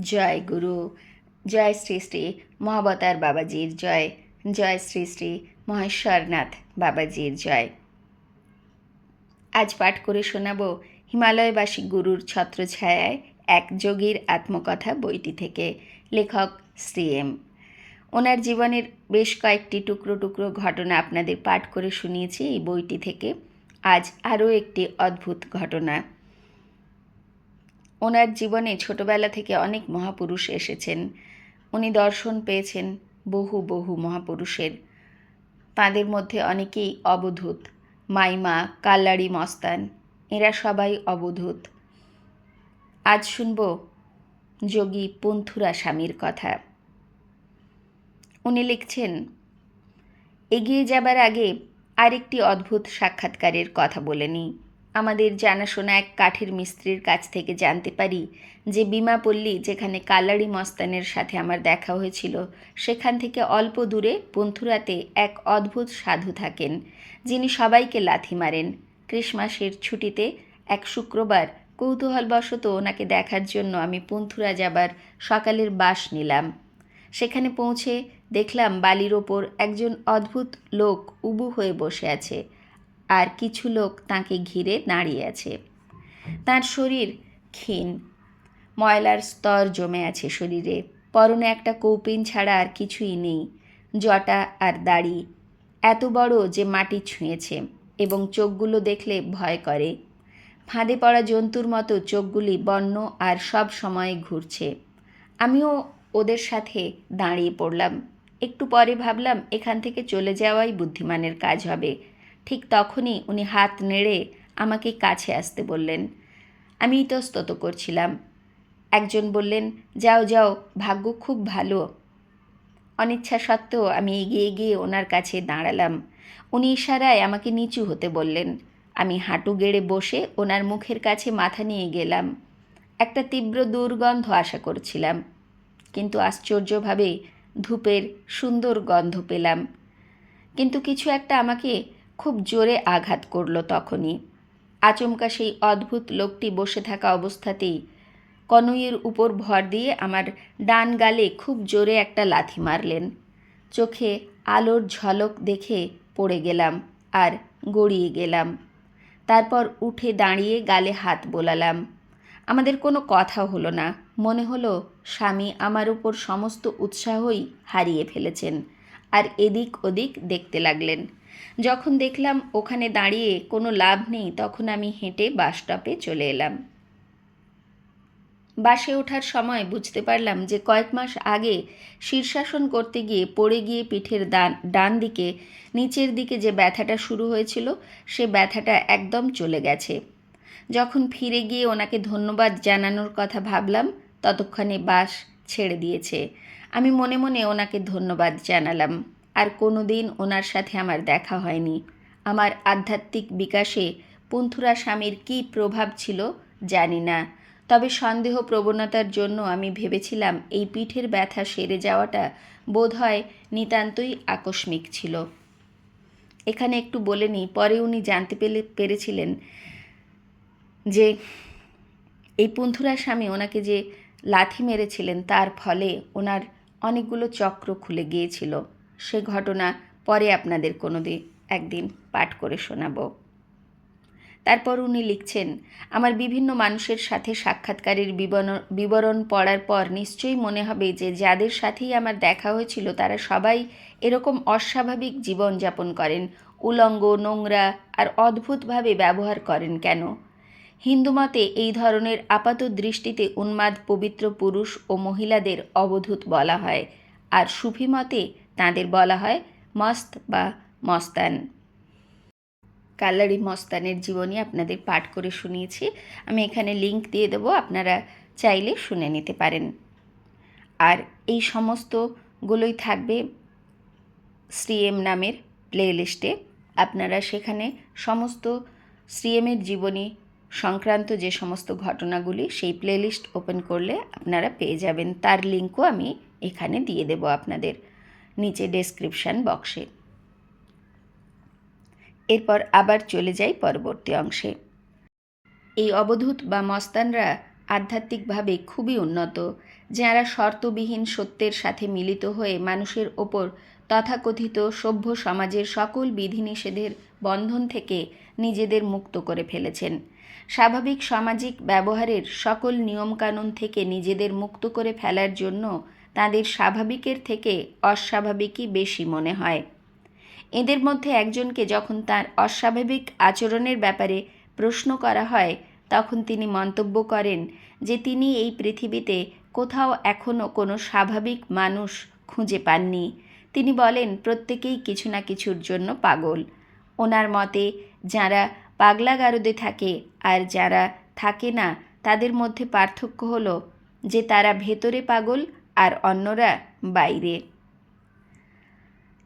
জয় গুরু, জয় শ্রী শ্রী মহাবতার বাবাজির জয় জয় শ্রী শ্রী মহেশ্বরনাথ বাবাজির জয়। আজ পাঠ করে শোনাব হিমালয়বাসী গুরুর ছত্রছায়ায় এক যোগীর আত্মকথা বইটি থেকে। লেখক শ্রী এম। ওনার জীবনের বেশ কয়েকটি টুকরো টুকরো ঘটনা আপনাদের পাঠ করে শুনিয়েছি এই বইটি থেকে। আজ আরও একটি অদ্ভুত ঘটনা। ওনার জীবনে ছোটবেলা থেকে অনেক মহাপুরুষ এসেছেন। উনি দর্শন পেয়েছেন বহু বহু মহাপুরুষের। তাদের মধ্যে অনেকেই অবধূত। মাইমা, কাল্লাড়ি মস্তান, এরা সবাই অবধূত। আজ শুনব যোগী পন্থুরা স্বামীর কথা। উনি লিখছেন, এগিয়ে যাবার আগে আরেকটি অদ্ভুত সাক্ষাৎকারের কথা বলে নিই। আমাদের জানাশোনা এক কাঠের মিস্ত্রির কাছ থেকে জানতে পারি যে বিমাপল্লী যেখানে কালারি মস্তানের সাথে আমার দেখা হয়েছিল, সেখান থেকে অল্প দূরে পন্থুরাতে এক অদ্ভুত সাধু থাকেন, যিনি সবাইকে লাথি মারেন। ক্রিসমাসের ছুটিতে এক শুক্রবার কৌতূহলবশত ওনাকে দেখার জন্য আমি পন্থুরা যাবার সকালের বাস নিলাম। সেখানে পৌঁছে দেখলাম বালির ওপর একজন অদ্ভুত লোক উবু হয়ে বসে আছে। আর কিছু লোক তাকে ঘিরে দাঁড়িয়ে আছে। তার শরীর ক্ষীণ। ময়লার স্তর জমে আছে শরীরে। পরনে একটা কৌপিন ছাড়া আর কিছুই নেই। জটা আর দাড়ি। এত বড় যে মাটি ছুঁয়েছে এবং চোখগুলো দেখলে ভয় করে। ফাঁদে পড়া জন্তুর মতো চোখগুলি বন্য আর সব সময় ঘুরছে। আমিও ওদের সাথে দাঁড়িয়ে পড়লাম। একটু পরে ভাবলাম, এখান থেকে চলে যাওয়াই বুদ্ধিমানের কাজ হবে। ঠিক তখনই উনি হাত নেড়ে আমাকে কাছে আসতে বললেন। আমি ইতস্তত করছিলাম। একজন বললেন, যাও যাও, ভাগ্য খুব ভালো। অনিচ্ছা সত্ত্বেও আমি এগিয়ে গিয়ে ওনার কাছে দাঁড়ালাম। উনি ইশারায় আমাকে নিচু হতে বললেন। আমি হাঁটু গেড়ে বসে ওনার মুখের কাছে মাথা নিয়ে গেলাম। একটা তীব্র দুর্গন্ধ আশা করছিলাম। কিন্তু আশ্চর্যভাবে ধূপের সুন্দর গন্ধ পেলাম। কিন্তু কিছু একটা আমাকে খুব জোরে আঘাত করল তখনই। আচমকা সেই অদ্ভুত লোকটি বসে থাকা অবস্থাতেই কনুইয়ের উপর ভর দিয়ে আমার ডান গালে খুব জোরে একটা লাথি মারলেন। চোখে আলোর ঝলক দেখে পড়ে গেলাম আর গড়িয়ে গেলাম। তারপর উঠে দাঁড়িয়ে গালে হাত বোলালাম। আমাদের কোনো কথা হলো না। মনে হলো স্বামী আমার উপর সমস্ত উৎসাহই হারিয়ে ফেলেছেন আর এদিক ওদিক দেখতে লাগলেন। যখন দেখলাম ওখানে দাঁড়িয়ে কোনো লাভ নেই, তখন আমি হেঁটে বাস স্টপে চলে এলাম। বাসে ওঠার সময় বুঝতে পারলাম যে কয়েক মাস আগে শীর্ষাসন করতে গিয়ে পড়ে গিয়ে পিঠের ডান ডান দিকে, নিচের দিকে যে ব্যথাটা শুরু হয়েছিল, সে ব্যথাটা একদম চলে গেছে। যখন ফিরে গিয়ে ওনাকে ধন্যবাদ জানানোর কথা ভাবলাম, ততক্ষণে বাস ছেড়ে দিয়েছে। আমি মনে মনে ওনাকে ধন্যবাদ জানালাম। আর কোনো দিন ওনার সাথে আমার দেখা হয়নি। আমার আধ্যাত্মিক বিকাশে পন্থুরা স্বামীর কী প্রভাব ছিল জানি না। তবে সন্দেহ প্রবণতার জন্য আমি ভেবেছিলাম এই পিঠের ব্যথা সেরে যাওয়াটা বোধহয় নিতান্তই আকস্মিক ছিল। এখানে একটু বলে নিই, পরে উনি জানতে পেলে, পেরেছিলেন যে এই পুন্থুরা স্বামী ওনাকে যে লাথি মেরেছিলেন তার ফলে ওনার অনেকগুলো চক্র খুলে গিয়েছিল। সে ঘটনা পরে আপনাদের কোনো দিন, একদিন পাঠ করে শোনাবো। তারপর উনি লিখছেন, আমার বিভিন্ন মানুষের সাথে সাক্ষাৎকারের বিবরণ পড়ার পর নিশ্চয়ই মনে হবে যে যাদের সাথেই আমার দেখা হয়েছিল তারা সবাই এরকম অস্বাভাবিক জীবনযাপন করেন, উলঙ্গ, নোংরা আর অদ্ভুতভাবে ব্যবহার করেন কেন? হিন্দুমতে এই ধরনের আপাত দৃষ্টিতে উন্মাদ পবিত্র পুরুষ ও মহিলাদের অবধূত বলা হয়। আর সুফি মতে তাঁদের বলা হয় মস্ত বা মস্তান। কালারি মস্তানের জীবনী আপনাদের পাঠ করে শুনিয়েছি। আমি এখানে লিংক দিয়ে দেবো, আপনারা চাইলে শুনে নিতে পারেন। আর এই সমস্তগুলোই থাকবে শ্রীএম নামের প্লে লিস্টে আপনারা সেখানে সমস্ত শ্রীএমের জীবনী সংক্রান্ত যে সমস্ত ঘটনাগুলি, সেই প্লেলিস্ট ওপেন করলে আপনারা পেয়ে যাবেন। তার লিঙ্কও আমি এখানে দিয়ে দেব আপনাদের। নিচে ডেসক্রিপশান বক্সে এরপর আবার চলে যাই পরবর্তী অংশে। এই অবধূত বা মস্তানরা আধ্যাত্মিকভাবে খুবই উন্নত, যারা শর্তবিহীন সত্যের সাথে মিলিত হয়ে মানুষের ওপর তথাকথিত সভ্য সমাজের সকল বিধিনিষেধের বন্ধন থেকে নিজেদের মুক্ত করে ফেলেছেন। স্বাভাবিক সামাজিক ব্যবহারের সকল নিয়মকানুন থেকে নিজেদের মুক্ত করে ফেলার জন্য তাদের স্বাভাবিকের থেকে অস্বাভাবিকই বেশি মনে হয়। এদের মধ্যে একজনকে যখন তার অস্বাভাবিক আচরণের ব্যাপারে প্রশ্ন করা হয়, তখন তিনি মন্তব্য করেন যে তিনি এই পৃথিবীতে কোথাও এখনও কোনো স্বাভাবিক মানুষ খুঁজে পাননি। তিনি বলেন, প্রত্যেকেই কিছু না কিছুর জন্য পাগল। ওনার মতে, যারা পাগলা গারদে থাকে আর যারা থাকে না, তাদের মধ্যে পার্থক্য হলো যে তারা ভেতরে পাগল আর অন্যরা বাইরে।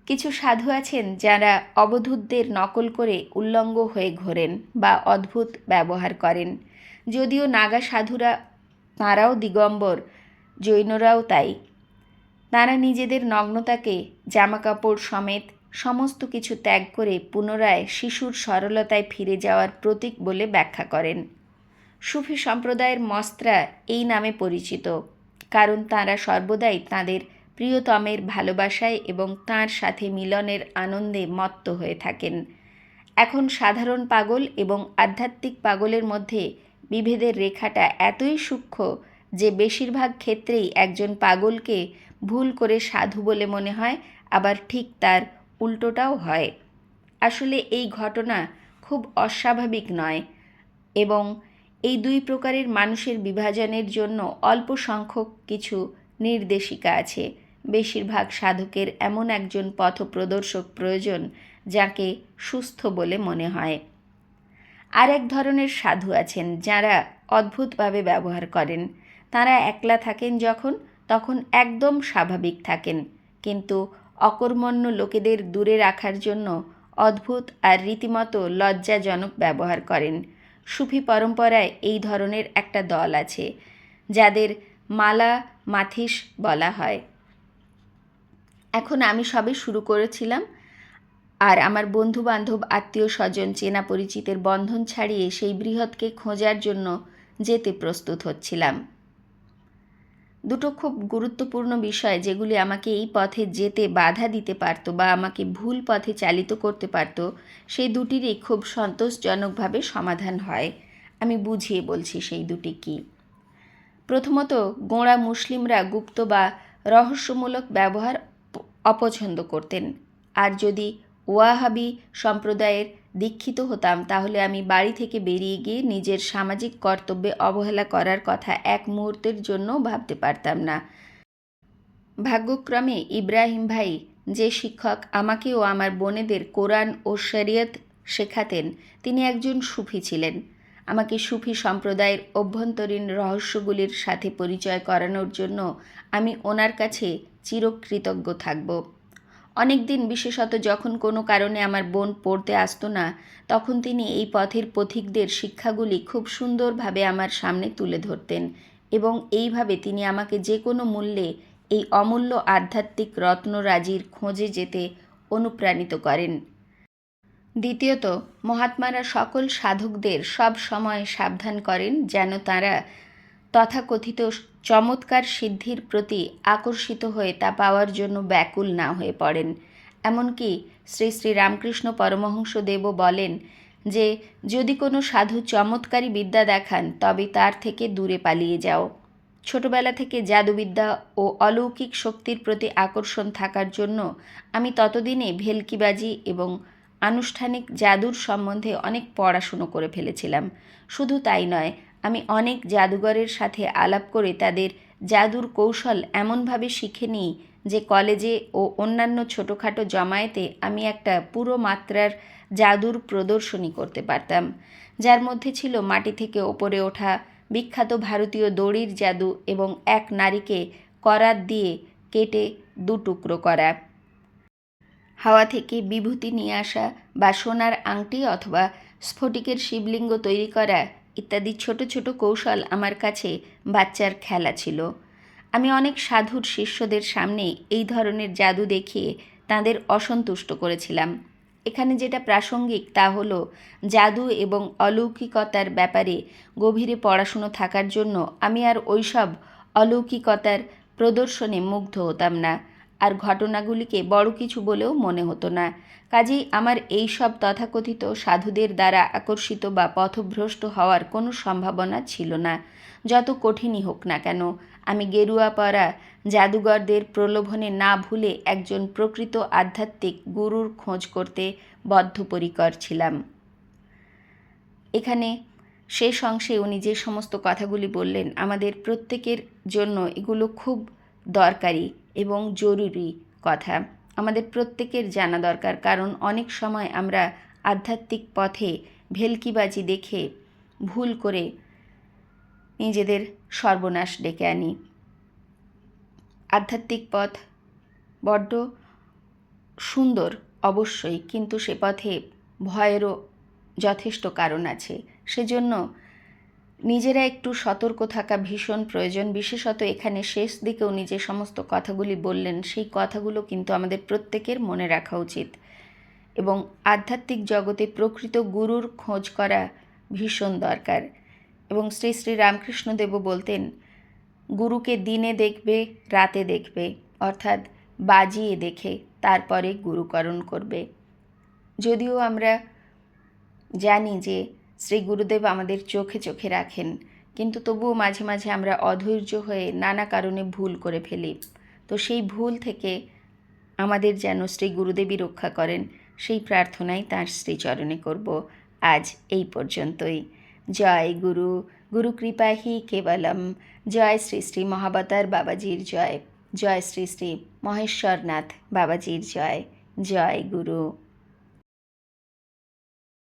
কিছু সাধু আছেন যারা অবধূতদের নকল করে উল্লঙ্গ হয়ে ঘোরেন বা অদ্ভুত ব্যবহার করেন। যদিও নাগা সাধুরা, তাঁরাও দিগম্বর, জৈনরাও তাই। তারা নিজেদের নগ্নতাকে, জামাকাপড় সমেত সমস্ত কিছু ত্যাগ করে পুনরায় শিশুর সরলতায় ফিরে যাওয়ার প্রতীক বলে ব্যাখ্যা করেন। সুফি সম্প্রদায়ের মস্ত্রা এই নামে পরিচিত। কারণ তাঁরা সর্বদাই তাঁদের প্রিয়তমের ভালোবাসায় এবং তাঁর সাথে মিলনের আনন্দে মত্ত হয়ে থাকেন। এখন সাধারণ পাগল এবং আধ্যাত্মিক পাগলের মধ্যে বিভেদের রেখাটা এতই সূক্ষ্ম যে বেশিরভাগ ক্ষেত্রেই একজন পাগলকে ভুল করে সাধু বলে মনে হয়, আবার ঠিক তার উল্টোটাও হয়। আসলে এই ঘটনা খুব অস্বাভাবিক নয় এবং এই দুই প্রকারের মানুষের বিভাজনের জন্য অল্প সংখ্যক কিছু নির্দেশিকা আছে। বেশিরভাগ সাধকের এমন একজন পথপ্রদর্শক প্রয়োজন যাকে সুস্থ বলে মনে হয়। আর এক ধরনের সাধু আছেন যারা অদ্ভুতভাবে ব্যবহার করেন। তারা একলা থাকেন যখন, তখন একদম স্বাভাবিক থাকেন। কিন্তু অকর্মণ্য লোকেদের দূরে রাখার জন্য অদ্ভুত আর রীতিমতো লজ্জাজনক ব্যবহার করেন। সুফি পরম্পরায় এই ধরনের একটা দল আছে, যাদের মালা মাথিস বলা হয়। এখন আমি সবে শুরু করেছিলাম, আর আমার বন্ধু বান্ধব আত্মীয় স্বজন চেনা পরিচিতের বন্ধন ছাড়িয়ে সেই বৃহৎকে খোঁজার জন্য যেতে প্রস্তুত হচ্ছিলাম। দুটো খুব গুরুত্বপূর্ণ বিষয় যেগুলি আমাকে এই পথে যেতে বাধা দিতে পারতো বা আমাকে ভুল পথে চালিত করতে পারতো, সেই দুটিরই খুব সন্তোষজনকভাবে সমাধান হয়। আমি বুঝিয়ে বলছি সেই দুটি কী। প্রথমত, গোঁড়া মুসলিমরা গুপ্ত বা রহস্যমূলক ব্যবহার অপছন্দ করতেন। আর যদি ওয়াহাবি সম্প্রদায়ের দীক্ষিত হতাম, তাহলে আমি বাড়ি থেকে বেরিয়ে গিয়ে নিজের সামাজিক কর্তব্যে অবহেলা করার কথা এক মুহূর্তের জন্য ভাবতে পারতাম না। ভাগ্যক্রমে ইব্রাহিম ভাই যে শিক্ষক আমাকে ও আমার বোনেদের কোরআন ও শরিয়ত শেখাতেন, তিনি একজন সুফি ছিলেন। আমাকে সুফি সম্প্রদায়ের অভ্যন্তরীণ রহস্যগুলির সাথে পরিচয় করানোর জন্য আমি ওনার কাছে চিরকৃতজ্ঞ থাকব। অনেক দিন বিশেষত যখন কোনো কারণে আমার বোন পড়তে আসতো না, তখন তিনি এই পথের পথিকদের শিক্ষাগুলি খুব সুন্দরভাবে আমার সামনে তুলে ধরতেন এবং এইভাবে তিনি আমাকে যে কোনো মূল্যে এই অমূল্য আধ্যাত্মিক রত্নরাজির খোঁজে যেতে অনুপ্রাণিত করেন। দ্বিতীয়ত, মহাত্মারা সকল সাধকদের সব সময় সাবধান করেন যেন তারা তথাকথিত চমৎকার সিদ্ধির প্রতি আকর্ষিত হয়ে তা পাওয়ার জন্য ব্যাকুল না হয়ে পড়েন। এমনকি শ্রী শ্রী রামকৃষ্ণ পরমহংসদেবও বলেন যে, যদি কোনো সাধু চমৎকারী বিদ্যা দেখান, তবে তার থেকে দূরে পালিয়ে যাও। ছোটবেলা থেকে জাদুবিদ্যা ও অলৌকিক শক্তির প্রতি আকর্ষণ থাকার জন্য আমি ততদিনে ভেলকিবাজি এবং আনুষ্ঠানিক জাদুর সম্বন্ধে অনেক পড়াশুনো করে ফেলেছিলাম। শুধু তাই নয় আমি অনেক জাদুঘরের সাথে আলাপ করে তাদের জাদুর কৌশল এমনভাবে শিখে নিই যে কলেজে ও অন্যান্য ছোটোখাটো জমায়েতে আমি একটা পুরো মাত্রার জাদুর প্রদর্শনী করতে পারতাম, যার মধ্যে ছিল মাটি থেকে ওপরে ওঠা বিখ্যাত ভারতীয় দড়ির জাদু এবং এক নারীকে করাত দিয়ে কেটে দু টুকরো করা। হাওয়া থেকে বিভূতি নিয়ে আসা বা সোনার আংটি অথবা স্ফটিকের শিবলিঙ্গ তৈরি করা ইত্যাদি ছোট ছোট কৌশল আমার কাছে বাচ্চার খেলা ছিল। আমি অনেক সাধুর শিষ্যদের সামনে এই ধরনের জাদু দেখিয়ে তাদের অসন্তুষ্ট করেছিলাম। এখানে যেটা প্রাসঙ্গিক তা হলো, জাদু এবং অলৌকিকতার ব্যাপারে গভীরে পড়াশুনো থাকার জন্য আমি আর ওইসব অলৌকিকতার প্রদর্শনে মুগ্ধ হতাম না। আর ঘটনাগুলিকে বড় কিছু বলেও মনে হতো না। কাজেই আমার এই সব তথাকথিত সাধুদের দ্বারা আকর্ষিত বা পথভ্রষ্ট হওয়ার কোনো সম্ভাবনা ছিল না। যত কঠিনই হোক না কেন, আমি গেরুয়া পরা জাদুঘরদের প্রলোভনে না ভুলে একজন প্রকৃত আধ্যাত্মিক গুরুর খোঁজ করতে বদ্ধপরিকর ছিলাম। এখানে শেষ অংশে উনি যে সমস্ত কথাগুলি বললেন, আমাদের প্রত্যেকের জন্য এগুলো খুব দরকারি। এবং জরুরি কথা। আমাদের প্রত্যেকের জানা দরকার, কারণ অনেক সময় আমরা আধ্যাত্মিক পথে ভেলকিবাজি দেখে ভুল করে নিজেদের সর্বনাশ ডেকে আনি। আধ্যাত্মিক পথ বড্ড সুন্দর অবশ্যই, কিন্তু সে পথে ভয়েরও যথেষ্ট কারণ আছে। সেজন্য নিজেরা একটু সতর্ক থাকা ভীষণ প্রয়োজন। বিশেষত এখানে শেষ দিকেও উনি যে সমস্ত কথাগুলি বললেন। সেই কথাগুলো কিন্তু আমাদের প্রত্যেকের মনে রাখা উচিত। এবং আধ্যাত্মিক জগতে প্রকৃত গুরুর খোঁজ করা ভীষণ দরকার। এবং শ্রী শ্রী রামকৃষ্ণদেবও বলতেন, গুরুকে দিনে দেখবে, রাতে দেখবে, অর্থাৎ বাজিয়ে দেখে তারপরে গুরুকরণ করবে। যদিও আমরা জানি যে শ্রী গুরুদেব আমাদের চোখে চোখে রাখেন। কিন্তু তবুও মাঝে মাঝে আমরা অধৈর্য হয়ে নানা কারণে ভুল করে ফেলি। তো সেই ভুল থেকে আমাদের যেন শ্রী গুরুদেবী রক্ষা করেন, সেই প্রার্থনাই তাঁর শ্রীচরণে করব আজ এই পর্যন্তই। জয় গুরু গুরু কৃপাহি কেবলম। জয় শ্রী শ্রী মহাবতার বাবাজির জয়। জয় শ্রী শ্রী মহেশ্বরনাথ বাবাজির জয়। জয় গুরু।